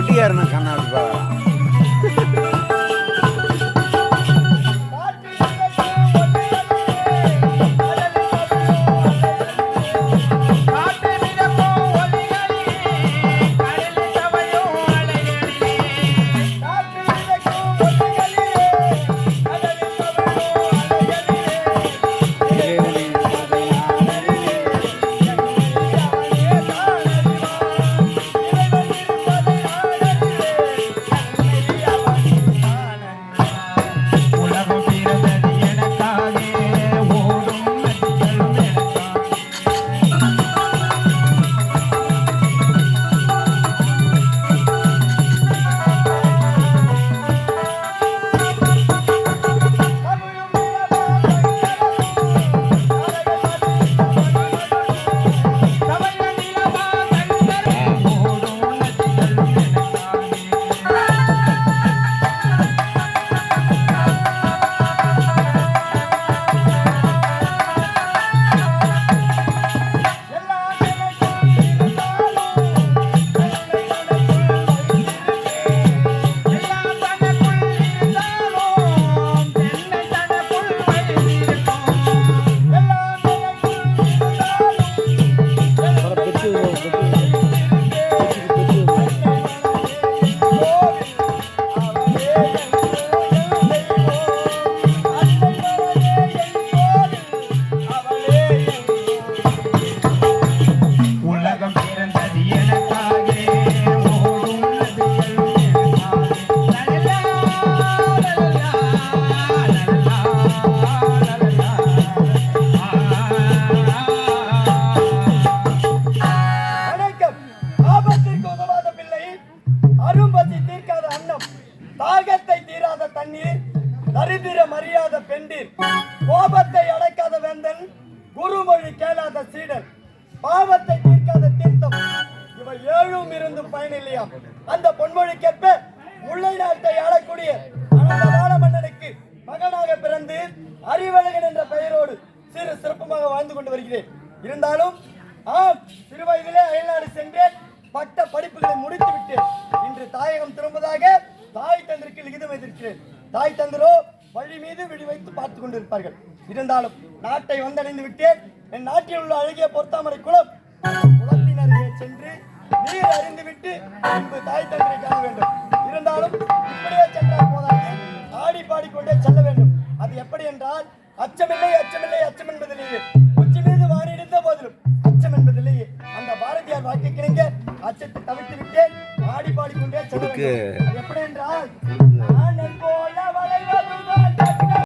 Olierna Canal Vale. தாகத்தை தீராத தரிதிர பெண்டீர் கோபத்தை அடக்காத வேந்தன் குருமொழி கேளாத சீடன் பாவத்தை தீர்க்காத தீர்த்தம். இவை ஏழும் இருந்து பயனில்லையாம் அந்த பொன்மொழிக்கேற்ப முல்லை நாட்டை ஆளக்கூடிய அனந்தவாள மன்னனுக்கு மகனாக பிறந்து அறிவழகன் என்ற பெயரோடு சிறு சிறப்புமாக வாழ்ந்து கொண்டு வருகிறேன். இருந்தாலும் ஆம் சிறுவயதிலே அயல்நாடு சென்றேன் பட்ட படிப்புகளை முடித்துவிட்டு இன்று தாயகம் திரும்புவதாக தாய் தந்திற்கு லிகிதம் வைத்திருக்கிறேன். தாய் தந்தரோ வழி மீது விழி வைத்து பார்த்துக் கொண்டிருப்பார்கள். இருந்தாலும் நாட்டை வந்தடைந்து விட்டேன். என் நாட்டில் உள்ள அழகிய பொத்தாமரை குளம். அந்த குளத்தின் அருகே சென்று நீர் அறிந்துவிட்டு பின்பு தாய் தந்தரை காண வேண்டும். இருந்தாலும் இப்படியே சென்றால் போதாது. ஆடி பாடிக்கொண்டே செல்ல வேண்டும். அது எப்படி என்றால் அச்சமில்லை அச்சமில்லை அச்சம் என்பதிலேயே உச்சி மீது வானிடிந்த போதிலும் அச்சம் என்பதிலேயே அந்த பாரதியார் வாக்கு கிணங்க அச்சத்தை தவிர்த்து விட்டேன். ஆடி பாடிக்கொண்டே செல்ல வேண்டும். எப்படி என்றால்